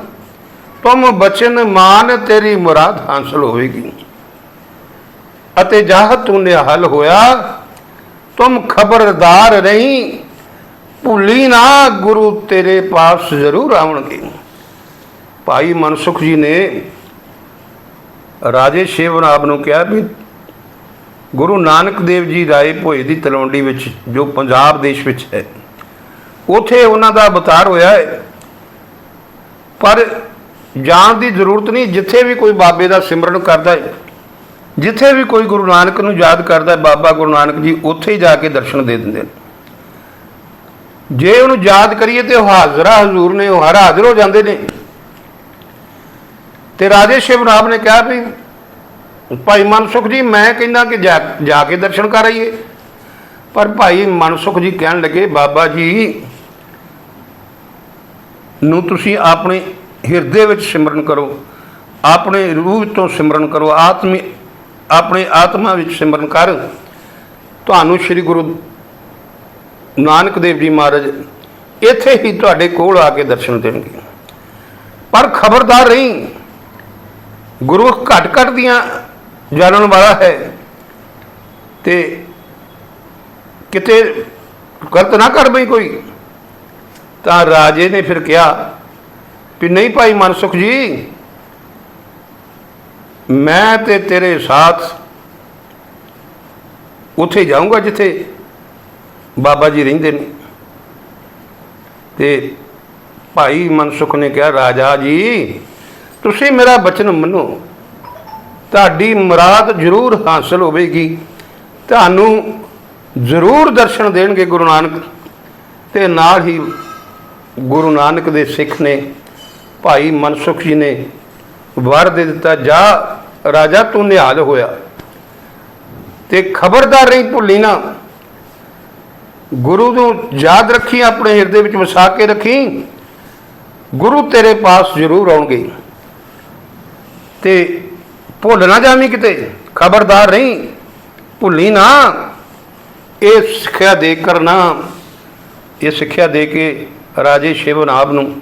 ਤੁਮ ਬਚਨ ਮਾਨ, ਤੇਰੀ ਮੁਰਾਦ ਹਾਸਲ ਹੋਵੇਗੀ ਅਤੇ ਜਾਹ ਤੂੰ ਨਿਹਾਲ ਹੋਇਆ, ਤੁਮ ਖਬਰਦਾਰ ਨਹੀਂ ਭੁੱਲੀ ਨਾ, ਗੁਰੂ ਤੇਰੇ ਪਾਸ ਜ਼ਰੂਰ ਆਉਣਗੇ। ਭਾਈ ਮਨਸੁਖ ਜੀ ਨੇ ਰਾਜੇ ਸ਼ੇਵਨਾਬ ਨੂੰ ਕਿਹਾ ਵੀ ਗੁਰੂ ਨਾਨਕ ਦੇਵ ਜੀ ਰਾਏ ਭੋਏ ਦੀ ਤਲਵੰਡੀ ਵਿੱਚ, ਜੋ ਪੰਜਾਬ ਦੇਸ਼ ਵਿੱਚ ਹੈ, ਉਥੇ ਉਹਨਾਂ ਦਾ ਅਵਤਾਰ ਹੋਇਆ ਹੈ। ਪਰ ਜਾਣ ਦੀ ਜ਼ਰੂਰਤ ਨਹੀਂ, ਜਿੱਥੇ ਵੀ ਕੋਈ ਬਾਬੇ ਦਾ ਸਿਮਰਨ ਕਰਦਾ ਹੈ, ਜਿੱਥੇ ਵੀ ਕੋਈ ਗੁਰੂ ਨਾਨਕ ਨੂੰ ਯਾਦ ਕਰਦਾ ਹੈ, ਬਾਬਾ ਗੁਰੂ ਨਾਨਕ ਜੀ ਉੱਥੇ ਹੀ ਜਾ ਕੇ ਦਰਸ਼ਨ ਦੇ ਦਿੰਦੇ ਨੇ। ਜੇ ਉਹਨੂੰ ਯਾਦ ਕਰੀਏ ਤੇ ਉਹ ਹਾਜ਼ਰਾ ਹਜ਼ੂਰ ਨੇ, ਉਹ ਹਰ ਹਾਜ਼ਰ ਹੋ ਜਾਂਦੇ ਨੇ। ਤੇ ਰਾਜੇ ਸ਼ਿਵਨਾਮ ਨੇ ਕਿਹਾ ਵੀ ਭਾਈ ਮਨਸੁਖ ਜੀ, ਮੈਂ ਕਹਿੰਦਾ ਕਿ ਜਾ ਜਾ ਕੇ ਦਰਸ਼ਨ ਕਰ ਆਈਏ। ਪਰ ਭਾਈ ਮਨਸੁਖ ਜੀ ਕਹਿਣ ਲੱਗੇ, ਬਾਬਾ ਜੀ, ਨੂੰ ਤੁਸੀਂ ਆਪਣੇ ਹਿਰਦੇ ਵਿੱਚ ਸਿਮਰਨ ਕਰੋ, ਆਪਣੇ ਰੂਹ ਤੋਂ ਸਿਮਰਨ ਕਰੋ, ਆਤਮੀ, ਆਪਣੇ ਆਤਮਾ ਵਿੱਚ ਸਿਮਰਨ ਕਰ। ਤੁਹਾਨੂੰ ਸ੍ਰੀ ਗੁਰੂ ਨਾਨਕ ਦੇਵ ਜੀ ਮਹਾਰਾਜ ਇੱਥੇ ਹੀ ਤੁਹਾਡੇ ਕੋਲ ਆ ਕੇ ਦਰਸ਼ਨ ਦੇਣਗੇ। ਪਰ ਖਬਰਦਾਰ ਰਹੀ ਗੁਰੂ ਘਟ ਘਟ ਦੀਆਂ ਜਾਣਨ ਵਾਲਾ ਹੈ। ਤੇ ਕਿਤੇ ਗਲਤ ਨਾ ਕਰ ਬਈ ਕੋਈ। ਤਾਂ ਰਾਜੇ ਨੇ ਫਿਰ ਕਿਹਾ ਵੀ ਨਹੀਂ ਭਾਈ ਮਨਸੁਖ ਜੀ, ਮੈਂ ਤੇ ਤੇਰੇ ਸਾਥ ਉੱਥੇ ਜਾਊਂਗਾ ਜਿੱਥੇ ਬਾਬਾ ਜੀ ਰਹਿੰਦੇ ਨੇ। ਤੇ ਭਾਈ ਮਨਸੁਖ ਨੇ ਕਿਹਾ, ਰਾਜਾ ਜੀ, ਤੁਸੀਂ ਮੇਰਾ ਬਚਨ ਮੰਨੋ। ਤੁਹਾਡੀ ਮੁਰਾਦ ਜ਼ਰੂਰ ਹਾਸਲ ਹੋਵੇਗੀ। ਤੁਹਾਨੂੰ ਜ਼ਰੂਰ ਦਰਸ਼ਨ ਦੇਣਗੇ ਗੁਰੂ ਨਾਨਕ। ਤੇ ਨਾਲ ਹੀ ਗੁਰੂ ਨਾਨਕ ਦੇ ਸਿੱਖ ਨੇ, ਭਾਈ ਮਨਸੁਖ ਜੀ ਨੇ ਵਰ ਦੇ ਦਿੱਤਾ, ਜਾ ਰਾਜਾ, ਤੂੰ ਨਿਹਾਲ ਹੋਇਆ। ਤੇ ਖਬਰਦਾਰ ਰਹੀ ਭੁੱਲੀ ਨਾ। ਗੁਰੂ ਨੂੰ ਯਾਦ ਰੱਖੀ, ਆਪਣੇ ਹਿਰਦੇ ਵਿੱਚ ਵਸਾ ਕੇ ਰੱਖੀ। ਗੁਰੂ ਤੇਰੇ ਪਾਸ ਜ਼ਰੂਰ ਆਉਣਗੇ। ਤੇ ਭੁੱਲ ਨਾ ਜਾਵੀਂ ਕਿਤੇ। ਖਬਰਦਾਰ ਨਹੀਂ ਭੁੱਲੀ ਨਾ। ਇਹ ਸਿੱਖਿਆ ਦੇ ਕਰਨਾ ਇਹ ਸਿੱਖਿਆ ਦੇ ਕੇ ਰਾਜੇ ਸ਼ਿਵਨਾਬ ਨੂੰ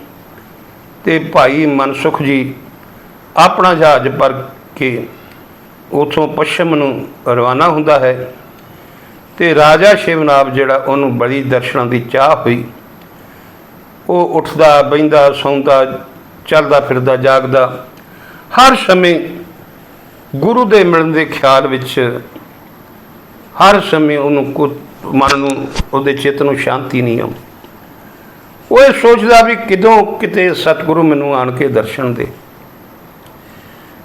ਤੇ ਭਾਈ ਮਨਸੁਖ ਜੀ ਆਪਣਾ ਜਹਾਜ਼ ਪਰ ਕੇ ਉਥੋਂ ਪੱਛਮ ਨੂੰ ਰਵਾਨਾ ਹੁੰਦਾ ਹੈ ਤੇ ਰਾਜਾ ਸ਼ਿਵਨਾਬ ਜਿਹੜਾ ਉਹਨੂੰ ਬੜੀ ਦਰਸ਼ਨਾਂ ਦੀ ਚਾਹ ਹੋਈ, ਉਹ ਉੱਠਦਾ ਬੈਂਦਾ ਸੌਂਦਾ, ਚੱਲਦਾ ਫਿਰਦਾ, ਜਾਗਦਾ। ਹਰ ਸਮੇਂ ਗੁਰੂ ਦੇ ਮਿਲਣ ਦੇ ਖਿਆਲ ਵਿੱਚ ਹਰ ਸਮੇਂ ਉਹਨੂੰ ਕੁ, ਮਨ ਨੂੰ, ਉਹਦੇ ਚਿੱਤ ਨੂੰ ਸ਼ਾਂਤੀ ਨਹੀਂ ਆਉਂਦੀ। ਉਹ ਇਹ ਸੋਚਦਾ ਵੀ ਕਿਦੋਂ ਕਿਤੇ ਸਤਿਗੁਰੂ ਮੈਨੂੰ ਆਣ ਕੇ ਦਰਸ਼ਨ ਦੇ।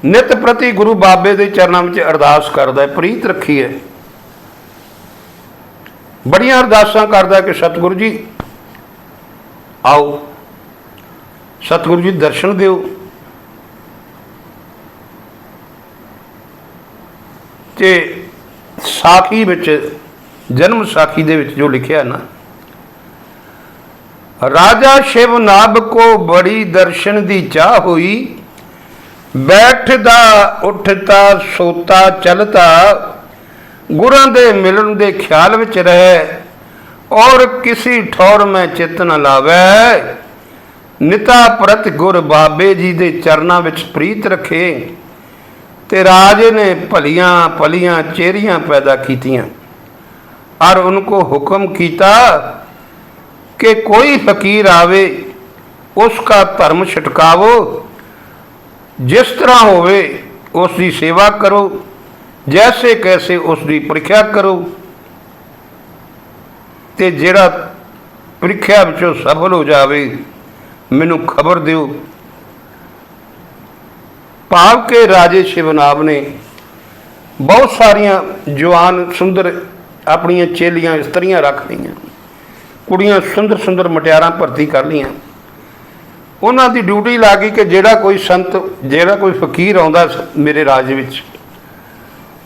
ਨਿਤ ਪ੍ਰਤੀ ਗੁਰੂ ਬਾਬੇ ਦੇ ਚਰਨਾਂ ਵਿੱਚ ਅਰਦਾਸ ਕਰਦਾ ਹੈ, ਪ੍ਰੀਤ ਰੱਖੀ ਹੈ। ਬੜੀਆਂ ਅਰਦਾਸਾਂ ਕਰਦਾ ਕਿ ਸਤਿਗੁਰੂ ਜੀ ਆਓ, ਸਤਿਗੁਰੂ ਜੀ ਦਰਸ਼ਨ ਦਿਓ। ਤੇ ਸਾਖੀ ਵਿੱਚ, ਜਨਮ ਸਾਖੀ ਦੇ ਵਿੱਚ ਜੋ ਲਿਖਿਆ ਨਾ, ਰਾਜਾ ਸ਼ਿਵਨਾਭ ਕੋ ਬੜੀ ਦਰਸ਼ਨ ਦੀ ਚਾਹ ਹੋਈ, ਬੈਠਦਾ, ਉੱਠਦਾ, ਸੋਤਾ ਚਲਤਾ ਗੁਰਾਂ ਦੇ ਮਿਲਣ ਦੇ ਖਿਆਲ ਵਿੱਚ ਰਹੇ, ਔਰ ਕਿਸੇ ਠੌਰ ਮੈਂ ਚਿਤ ਨ ਲਾਵੇ। ਨਿਤਾ ਪ੍ਰਤ ਗੁਰ ਬਾਬੇ ਜੀ ਦੇ ਚਰਨਾਂ ਵਿੱਚ ਪ੍ਰੀਤ ਰੱਖੇ। ਤੇ ਰਾਜੇ ਨੇ ਭਲੀਆਂ ਭਲੀਆਂ ਚੇਰੀਆਂ ਪੈਦਾ ਕੀਤੀਆਂ। ਔਰ ਉनको ਹੁਕਮ ਕੀਤਾ ਕਿ ਕੋਈ ਫਕੀਰ ਆਵੇ ਉਸ ਦਾ ਧਰਮ ਛਟਕਾਵੋ। ਜਿਸ ਤਰ੍ਹਾਂ ਹੋਵੇ ਉਸ ਦੀ ਸੇਵਾ ਕਰੋ, ਜੈਸੇ ਕੈਸੇ ਉਸ ਦੀ ਪ੍ਰੀਖਿਆ ਕਰੋ। ਤੇ ਜਿਹੜਾ ਪ੍ਰੀਖਿਆ ਵਿੱਚੋਂ ਸਫਲ ਹੋ ਜਾਵੇ, ਮੈਨੂੰ ਖਬਰ ਦਿਓ। ਭਾਵ ਕੇ ਰਾਜੇ ਸ਼ਿਵਨਾਬ ਨੇ ਬਹੁਤ ਸਾਰੀਆਂ ਜਵਾਨ ਸੁੰਦਰ ਆਪਣੀਆਂ ਚੇਲੀਆਂ, ਇਸਤਰੀਆਂ ਰੱਖ ਲਈਆਂ। ਕੁੜੀਆਂ ਸੁੰਦਰ ਸੁੰਦਰ ਮਟਿਆਰਾਂ ਭਰਤੀ ਕਰ ਲਈਆਂ। ਉਹਨਾਂ ਦੀ ਡਿਊਟੀ ਲਾ ਗਈ ਕਿ ਜਿਹੜਾ ਕੋਈ ਸੰਤ, ਜਿਹੜਾ ਕੋਈ ਫਕੀਰ ਆਉਂਦਾ ਸ- ਮੇਰੇ ਰਾਜ ਵਿੱਚ,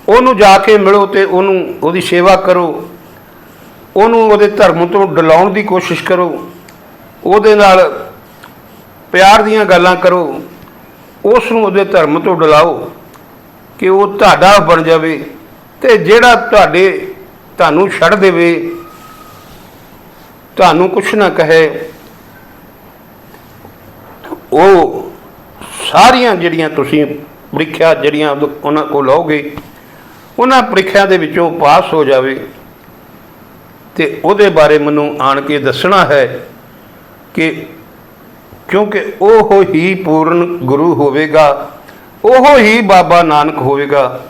ਉਹਨੂੰ ਜਾ ਕੇ ਮਿਲੋ ਤੇ ਉਹਨੂੰ, ਉਹਦੀ ਸੇਵਾ ਕਰੋ। ਉਹਨੂੰ ਉਹਦੇ ਧਰਮ ਤੋਂ ਡਲਾਉਣ ਦੀ ਕੋਸ਼ਿਸ਼ ਕਰੋ। ਉਹਦੇ ਨਾਲ ਪਿਆਰ ਦੀਆਂ ਗੱਲਾਂ ਕਰੋ। ਉਸ ਨੂੰ ਉਹਦੇ ਧਰਮ ਤੋਂ ਡਲਾਓ ਕਿ ਉਹ ਤੁਹਾਡਾ ਬਣ ਜਾਵੇ ਤੇ ਜਿਹੜਾ ਤੁਹਾਡੇ ਤੁਹਾਨੂੰ ਛੱਡ ਦੇਵੇ, ਤੁਹਾਨੂੰ ਕੁਛ ਨਾ ਕਹੇ। ਉਹ ਸਾਰੀਆਂ ਜਿਹੜੀਆਂ ਤੁਸੀਂ ਪ੍ਰੀਖਿਆ ਜਿਹੜੀਆਂ ਉਹਨਾਂ ਕੋਲ ਲਓਗੇ ਉਹਨਾਂ ਪ੍ਰੀਖਿਆ ਦੇ ਵਿੱਚੋਂ ਪਾਸ ਹੋ ਜਾਵੇ ਤੇ ਉਹਦੇ ਬਾਰੇ ਮੈਨੂੰ ਆਣ ਕੇ ਦੱਸਣਾ ਹੈ ਕਿ ਕਿਉਂਕਿ ਉਹ ਹੀ ਪੂਰਨ ਗੁਰੂ ਹੋਵੇਗਾ, ਉਹ ਹੀ ਬਾਬਾ ਨਾਨਕ ਹੋਵੇਗਾ।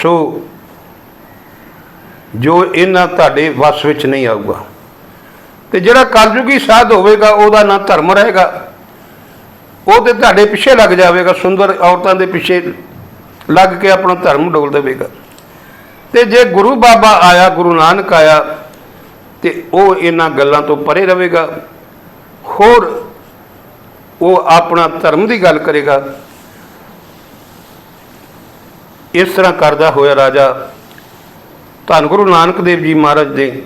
ਸੋ ਜੋ ਇਹਨਾਂ ਤੁਹਾਡੇ ਵਸ ਵਿੱਚ ਨਹੀਂ ਆਊਗਾ, ਤੇ ਜਿਹੜਾ ਕਲਯੁਗੀ ਸਾਧ ਹੋਵੇਗਾ, ਉਹਦਾ ਨਾ ਧਰਮ ਰਹੇਗਾ। ਉਹ ਤੇ ਤੁਹਾਡੇ ਪਿੱਛੇ ਲੱਗ ਜਾਵੇਗਾ, ਸੁੰਦਰ ਔਰਤਾਂ ਦੇ ਪਿੱਛੇ ਲੱਗ ਕੇ ਆਪਣਾ ਧਰਮ ਡੋਲ ਦੇਵੇਗਾ। ਤੇ ਜੇ ਗੁਰੂ ਬਾਬਾ ਆਇਆ, ਗੁਰੂ ਨਾਨਕ ਆਇਆ, ਤੇ ਉਹ ਇਹਨਾਂ ਗੱਲਾਂ ਤੋਂ ਪਰੇ ਰਹੇਗਾ। ਹੋਰ ਉਹ ਆਪਣਾ ਧਰਮ ਦੀ ਗੱਲ ਕਰੇਗਾ। ਇਸ ਤਰ੍ਹਾਂ ਕਰਦਾ ਹੋਇਆ ਰਾਜਾ ਧੰਨ ਗੁਰੂ ਨਾਨਕ ਦੇਵ ਜੀ ਮਹਾਰਾਜ ਦੇ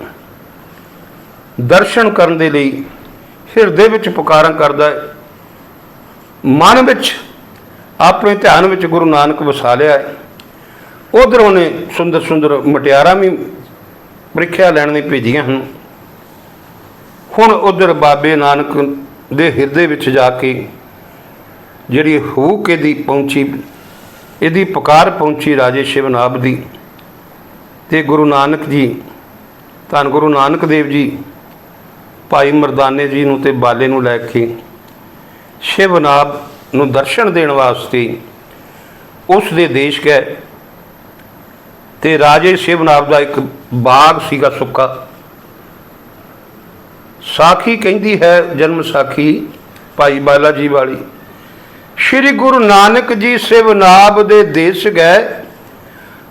ਦਰਸ਼ਨ ਕਰਨ ਦੇ ਲਈ ਹਿਰਦੇ ਵਿੱਚ ਪੁਕਾਰਾਂ ਕਰਦਾ ਹੈ। ਮਨ ਵਿੱਚ ਆਪਣੇ ਧਿਆਨ ਵਿੱਚ ਗੁਰੂ ਨਾਨਕ ਵਸਾ ਲਿਆ ਹੈ। ਉਧਰ ਉਹਨੇ ਸੁੰਦਰ ਸੁੰਦਰ ਮਟਿਆਰਾਂ ਵੀ ਪ੍ਰੀਖਿਆ ਲੈਣ ਲਈ ਭੇਜੀਆਂ ਹਨ। ਹੁਣ ਉਧਰ ਬਾਬੇ ਨਾਨਕ ਦੇ ਹਿਰਦੇ ਵਿੱਚ ਜਾ ਕੇ ਜਿਹੜੀ ਹੂਕ ਇਹਦੀ ਪਹੁੰਚੀ, ਇਹਦੀ ਪੁਕਾਰ ਪਹੁੰਚੀ ਰਾਜੇ ਸ਼ਿਵਨਾਬ ਦੀ, ਤੇ ਗੁਰੂ ਨਾਨਕ ਜੀ, ਧੰਨ ਗੁਰੂ ਨਾਨਕ ਦੇਵ ਜੀ, ਭਾਈ ਮਰਦਾਨੇ ਜੀ ਨੂੰ ਤੇ ਬਾਲੇ ਨੂੰ ਲੈ ਕੇ ਸ਼ਿਵਨਾਬ ਨੂੰ ਦਰਸ਼ਨ ਦੇਣ ਵਾਸਤੇ ਉਸ ਦੇ ਦੇਸ਼ ਗਏ। ਤੇ ਰਾਜੇ ਸ਼ਿਵਨਾਬ ਦਾ ਇੱਕ ਬਾਗ ਸੀਗਾ ਸੁੱਕਾ। ਸਾਖੀ ਕਹਿੰਦੀ ਹੈ, ਜਨਮ ਸਾਖੀ, ਭਾਈ ਬਾਲਾ ਜੀ ਵਾਲੀ। ਸ਼੍ਰੀ ਗੁਰੂ ਨਾਨਕ ਜੀ ਸ਼ਿਵਨਾਬ ਦੇ ਦੇਸ਼ ਗਏ।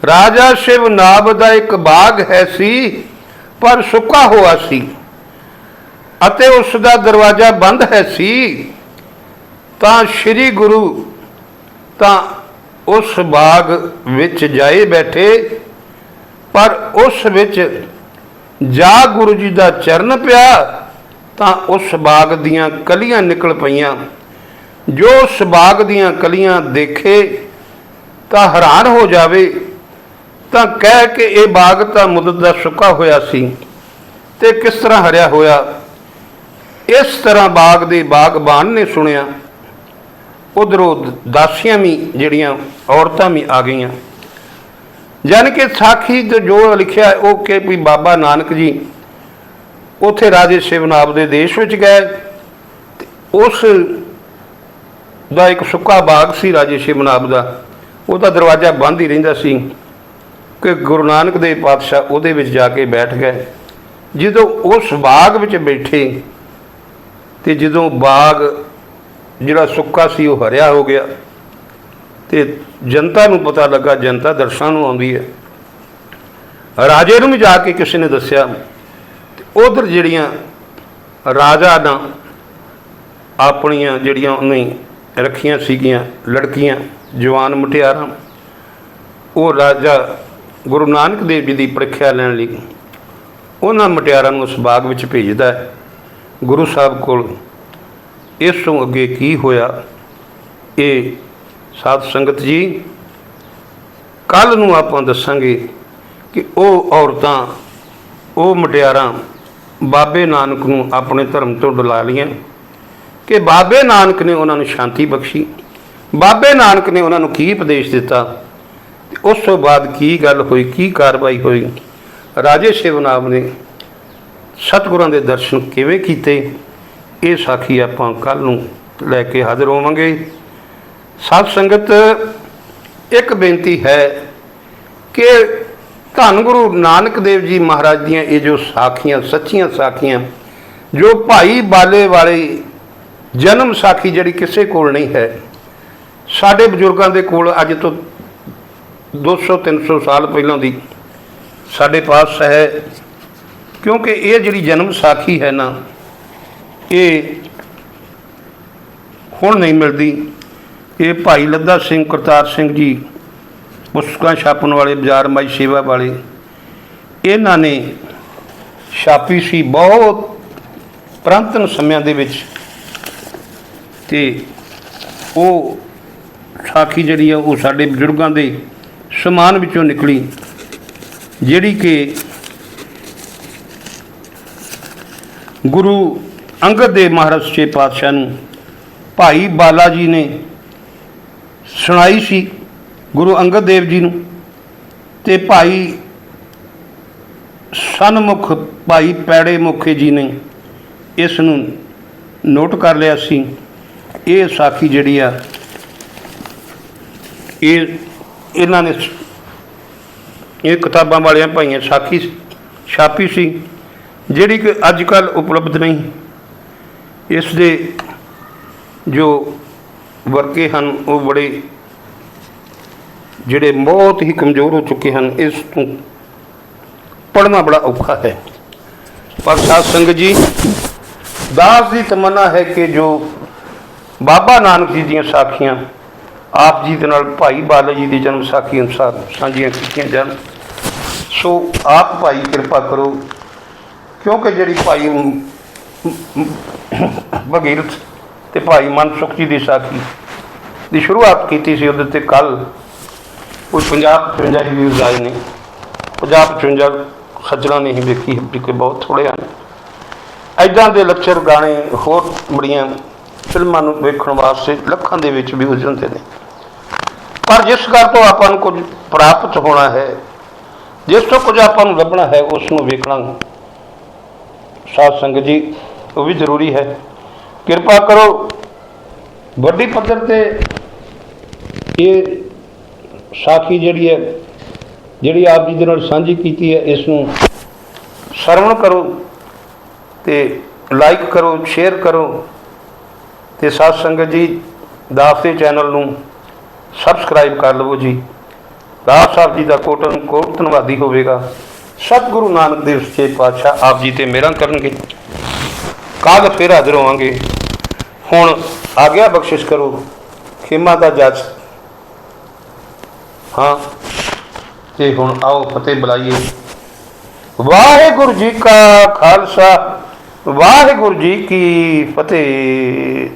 ਰਾਜਾ ਸ਼ਿਵਨਾਬ ਦਾ ਇੱਕ ਬਾਗ ਹੈ ਸੀ, ਪਰ ਸੁੱਕਾ ਹੋਇਆ ਸੀ। ਅਤੇ ਉਸ ਦਾ ਦਰਵਾਜ਼ਾ ਬੰਦ ਹੈ ਸੀ, ਤਾਂ ਸ਼੍ਰੀ ਗੁਰੂ ਤਾਂ ਉਸ ਬਾਗ ਵਿੱਚ ਜਾਏ ਬੈਠੇ। ਪਰ ਉਸ ਵਿੱਚ ਜਾ ਗੁਰੂ ਜੀ ਦਾ ਚਰਨ ਪਿਆ। ਤਾਂ ਉਸ ਬਾਗ ਦੀਆਂ ਕਲੀਆਂ ਨਿਕਲ ਪਈਆਂ। ਜੋ ਉਸ ਬਾਗ ਦੀਆਂ ਕਲੀਆਂ ਦੇਖੇ ਤਾਂ ਹੈਰਾਨ ਹੋ ਜਾਵੇ। ਤਾਂ ਕਹਿ ਕਿ ਇਹ ਬਾਗ ਤਾਂ ਮੁੱਦਤ ਦਾ ਸੁੱਕਾ ਹੋਇਆ ਸੀ ਤੇ ਕਿਸ ਤਰ੍ਹਾਂ ਹਰਿਆ ਹੋਇਆ। ਇਸ ਤਰ੍ਹਾਂ ਬਾਗ ਦੇ ਬਾਗਬਾਨ ਨੇ ਸੁਣਿਆ। ਉਧਰੋਂ ਦਾਸੀਆਂ ਵੀ ਜਿਹੜੀਆਂ ਔਰਤਾਂ ਵੀ ਆ ਗਈਆਂ। ਜਾਨ ਕਿ ਸਾਖੀ ਜੋ ਲਿਖਿਆ ਉਹ ਕਿ ਵੀ ਬਾਬਾ ਨਾਨਕ ਜੀ ਉੱਥੇ ਰਾਜੇ ਸ਼ਿਵਨਾਬ ਦੇ ਦੇਸ਼ ਵਿੱਚ ਗਏ ਉਸ ਦਾ ਇੱਕ ਸੁੱਕਾ ਬਾਗ ਸੀ ਰਾਜੇ ਸ਼ਿਵਨਾਬ ਦਾ। ਉਹਦਾ ਦਰਵਾਜ਼ਾ ਬੰਦ ਹੀ ਰਹਿੰਦਾ ਸੀ ਕਿ ਗੁਰੂ ਨਾਨਕ ਦੇਵ ਪਾਤਸ਼ਾਹ ਉਹਦੇ ਵਿੱਚ ਜਾ ਕੇ ਬੈਠ ਗਏ। ਜਦੋਂ ਉਸ ਬਾਗ ਵਿੱਚ ਬੈਠੇ ਤੇ ਜਦੋਂ ਬਾਗ ਜਿਹੜਾ ਸੁੱਕਾ ਸੀ ਉਹ ਹਰਿਆ ਹੋ ਗਿਆ ਤੇ ਜਨਤਾ ਨੂੰ ਪਤਾ ਲੱਗਾ, ਜਨਤਾ ਦਰਸ਼ਨਾਂ ਨੂੰ ਆਉਂਦੀ ਹੈ। ਰਾਜੇ ਨੂੰ ਵੀ ਜਾ ਕੇ ਕਿਸੇ ਨੇ ਦੱਸਿਆ ਉਧਰ ਜਿਹੜੀਆਂ ਰਾਜਾ ਨਾ ਆਪਣੀਆਂ ਜਿਹੜੀਆਂ ਉਹਨੇ ਰੱਖੀਆਂ ਸੀਗੀਆਂ, ਲੜਕੀਆਂ, ਜਵਾਨ ਮੁਟਿਆਰਾਂ, ਉਹ ਰਾਜਾ ਗੁਰੂ ਨਾਨਕ ਦੇਵ ਜੀ ਦੀ ਪ੍ਰੀਖਿਆ ਲੈਣ ਲਈ ਉਹਨਾਂ ਮੁਟਿਆਰਾਂ ਨੂੰ ਉਸ ਬਾਗ ਵਿੱਚ ਭੇਜਦਾ ਹੈ। ਗੁਰੂ ਸਾਹਿਬ ਕੋਲ ਇਸ ਤੋਂ ਅੱਗੇ ਕੀ ਹੋਇਆ? ਇਹ ਸਾਧ ਸੰਗਤ ਜੀ ਕੱਲ ਨੂੰ ਆਪਾਂ ਦੱਸਾਂਗੇ ਕਿ ਉਹ ਔਰਤਾਂ, ਉਹ ਮੁਟਿਆਰਾਂ ਬਾਬੇ ਨਾਨਕ ਨੂੰ ਆਪਣੇ ਧਰਮ ਤੋਂ ਡੁਲਾ ਲੀਆਂ ਕਿ ਬਾਬੇ ਨਾਨਕ ਨੇ ਉਹਨਾਂ ਨੂੰ ਸ਼ਾਂਤੀ ਬਖਸ਼ੀ। ਬਾਬੇ ਨਾਨਕ ਨੇ ਉਹਨਾਂ ਨੂੰ ਕੀ ਉਪਦੇਸ਼ ਦਿੱਤਾ? ਤੇ ਉਸ ਤੋਂ ਬਾਅਦ ਕੀ ਗੱਲ ਹੋਈ, ਕੀ ਕਾਰਵਾਈ ਹੋਈ? ਰਾਜੇ ਸ਼ਿਵਨਾਮ ਨੇ ਸਤਿਗੁਰਾਂ ਦੇ ਦਰਸ਼ਨ ਕਿਵੇਂ ਕੀਤੇ? ਇਹ ਸਾਖੀ ਆਪਾਂ ਕੱਲ ਨੂੰ ਲੈ ਕੇ ਹਾਜ਼ਰ ਹੋਵਾਂਗੇ। ਸਾਧ ਸੰਗਤ, ਇੱਕ ਬੇਨਤੀ ਹੈ ਕਿ ਧੰਨ ਗੁਰੂ ਨਾਨਕ ਦੇਵ ਜੀ ਮਹਾਰਾਜ ਦੀਆਂ ਇਹ ਜੋ ਸਾਖੀਆਂ, ਸੱਚੀਆਂ ਸਾਖੀਆਂ, ਜੋ ਭਾਈ ਬਾਲੇ ਵਾਲੇ ਜਨਮ ਸਾਖੀ ਜਿਹੜੀ ਕਿਸੇ ਕੋਲ ਨਹੀਂ ਹੈ, ਸਾਡੇ ਬਜ਼ੁਰਗਾਂ ਦੇ ਕੋਲ ਅੱਜ ਤੋਂ 200 300 ਸਾਲ ਪਹਿਲਾਂ ਦੀ ਸਾਡੇ ਪਾਸ ਹੈ, ਕਿਉਂਕਿ ਇਹ ਜਿਹੜੀ ਜਨਮ ਸਾਖੀ ਹੈ ਨਾ, ਇਹ ਹੁਣ ਨਹੀਂ ਮਿਲਦੀ। ਇਹ ਭਾਈ ਲੱਦਾ ਸਿੰਘ ਕਰਤਾਰ ਸਿੰਘ ਜੀ ਪੁਸਤਕਾਂ ਛਾਪਣ ਵਾਲੇ, ਬਾਜ਼ਾਰ ਮਾਈ ਸੇਵਾ ਵਾਲੇ, ਇਹਨਾਂ ਨੇ ਛਾਪੀ ਸੀ ਬਹੁਤ ਪ੍ਰਾਂਤਨ ਸਮਿਆਂ ਦੇ ਵਿੱਚ ਤੇ ਉਹ ਸਾਖੀ ਜਿਹੜੀ ਆ, ਉਹ ਸਾਡੇ ਬਜ਼ੁਰਗਾਂ ਦੇ ਸਮਾਨ ਵਿੱਚੋਂ ਨਿਕਲੀ, ਜਿਹੜੀ ਕਿ ਗੁਰੂ ਅੰਗਦ ਦੇਵ ਮਹਾਰਾਜ ਸੱਚੇ ਪਾਤਸ਼ਾਹ ਨੂੰ ਭਾਈ ਬਾਲਾ ਜੀ ਨੇ ਸੁਣਾਈ ਸੀ। ਗੁਰੂ ਅੰਗਦ ਦੇਵ ਜੀ ਨੂੰ ਤੇ ਭਾਈ ਸਨਮੁਖ, ਭਾਈ ਪੈੜੇ ਮੁਖੇ ਜੀ ਨੇ ਇਸ ਨੂੰ ਨੋਟ ਕਰ ਲਿਆ ਸੀ। ਇਹ ਸਾਖੀ ਜਿਹੜੀ ਆ, ਇਹ ਇਹਨਾਂ ਨੇ ਇਹ ਕਿਤਾਬਾਂ ਵਾਲਿਆਂ ਭਾਈਆਂ ਸਾਖੀ ਛਾਪੀ ਸੀ, ਜਿਹੜੀ ਕਿ ਅੱਜ ਕੱਲ ਉਪਲਬਧ ਨਹੀਂ। ਇਸ ਦੇ ਜੋ ਵਰਕੇ ਹਨ, ਉਹ ਬੜੇ ਜਿਹੜੇ ਬਹੁਤ ਹੀ ਕਮਜ਼ੋਰ ਹੋ ਚੁੱਕੇ ਹਨ, ਇਸ ਤੋਂ ਪੜ੍ਹਨਾ ਬੜਾ ਔਖਾ ਹੈ। ਪਰ ਸਾਧ ਸੰਗਤ ਜੀ, ਦਾਸ ਦੀ ਤਮੰਨਾ ਹੈ ਕਿ ਜੋ ਬਾਬਾ ਨਾਨਕ ਜੀ ਦੀਆਂ ਸਾਖੀਆਂ ਆਪ ਜੀ ਦੇ ਨਾਲ ਭਾਈ ਬਾਲਾ ਜੀ ਦੀ ਜਨਮ ਸਾਖੀ ਅਨੁਸਾਰ ਸਾਂਝੀਆਂ ਕੀਤੀਆਂ ਜਾਣ, ਸੋ ਆਪ ਭਾਈ ਕਿਰਪਾ ਕਰੋ, ਕਿਉਂਕਿ ਜਿਹੜੀ ਭਾਈ ਭਗੀਰਥ ਤੇ ਭਾਈ ਮਨਸੁਖ ਜੀ ਦੀ ਸਾਖੀ ਦੀ ਸ਼ੁਰੂਆਤ ਕੀਤੀ ਸੀ, ਉਹਦੇ ਤੇ ਕੱਲ ਕੋਈ 50 55 ਹੀ ਵਿਊਜ਼ ਆਏ ਨੇ। 50 55 ਸੱਜਣਾ ਨਹੀਂ ਵੇਖੀ ਕਿ ਬਹੁਤ ਥੋੜੇ ਹਨ। ਐਦਾਂ ਦੇ ਲੱਚਰ ਗਾਣੇ ਹੋਰ ਬੜੀਆਂ ਫਿਲਮਾਂ ਨੂੰ ਵੇਖਣ ਵਾਸਤੇ ਲੱਖਾਂ ਦੇ ਵਿੱਚ ਵਿਊਜ਼ ਹੁੰਦੇ ਨੇ। ਪਰ ਜਿਸ ਗੱਲ ਤੋਂ ਆਪਾਂ ਨੂੰ ਕੁਝ ਪ੍ਰਾਪਤ ਹੋਣਾ ਹੈ, ਜਿਸ ਤੋਂ ਕੁਝ ਆਪਾਂ ਨੂੰ ਲੱਭਣਾ ਹੈ, ਉਸ ਨੂੰ ਵੇਖਣਾ ਸਾਧ ਸੰਗਤ ਜੀ, ਉਹ ਵੀ ਜ਼ਰੂਰੀ ਹੈ। ਕਿਰਪਾ ਕਰੋ, ਵੱਡੀ ਪੱਧਰ ਤੇ ਇਹ ਸਾਖੀ ਜਿਹੜੀ ਹੈ, ਜਿਹੜੀ ਆਪ ਜੀ ਦੇ ਨਾਲ ਸਾਂਝੀ ਕੀਤੀ ਹੈ, ਇਸ ਨੂੰ ਸਰਵਣ ਕਰੋ ਤੇ ਲਾਈਕ ਕਰੋ ਸ਼ੇਅਰ ਕਰੋ ਤੇ ਸਾਧ ਸੰਗਤ ਜੀ ਦਾਫਦੇ ਚੈਨਲ ਨੂੰ ਸਬਸਕ੍ਰਾਈਬ ਕਰ ਲਵੋ ਜੀ। ਦਾਸ ਸਾਹਿਬ ਜੀ ਦਾ ਕੋਟਨ ਕੋਟ ਧੰਨਵਾਦੀ ਹੋਵੇਗਾ। ਸਤਿਗੁਰੂ ਨਾਨਕ ਦੇਵ ਸੱਚੇ ਪਾਤਸ਼ਾਹ ਆਪ ਜੀ ਤੇ ਮਿਹਰਾਂ ਕਰਨਗੇ। ਕੱਲ ਫਿਰ ਹਾਜ਼ਰ ਹੋਵਾਂਗੇ। ਹੁਣ ਆਗਿਆ ਬਖਸ਼ਿਸ਼ ਕਰੋ। ਖਿਮਾ ਦਾ ਜੱਜ ਹਾਂ ਤੇ ਹੁਣ ਆਓ ਫਤਿਹ ਬੁਲਾਈਏ। ਵਾਹਿਗੁਰੂ ਜੀ ਕਾ ਖਾਲਸਾ ਵਾਹਿਗੁਰੂ ਜੀ ਕੀ ਫਤਿਹ।